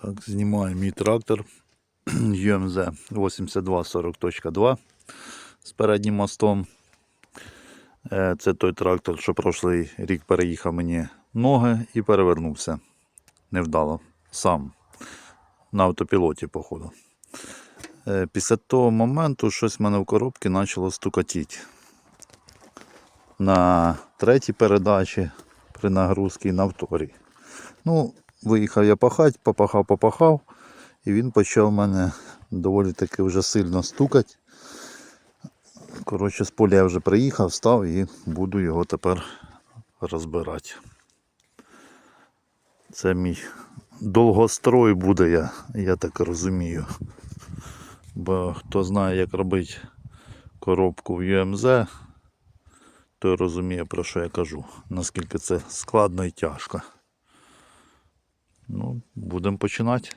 Так, знімаю мій трактор UMZ 8240.2 з переднім мостом. Е, Це той трактор, що прошлий рік переїхав мені ноги і перевернувся. Невдало. Сам. На автопілоті, походу. Е, Після того моменту щось в мене в коробці почало стукатіти. На третій передачі при нагрузці на вторій. Ну, виїхав я пахати, попахав, попахав, і він почав мене доволі таки вже сильно стукати. Коротше, з поля я вже приїхав, став і буду його тепер розбирати. Це мій довгострой буде, я, я так розумію. Бо хто знає, як робити коробку в UMZ, той розуміє, про що я кажу, наскільки це складно і тяжко. Ну, будемо починати.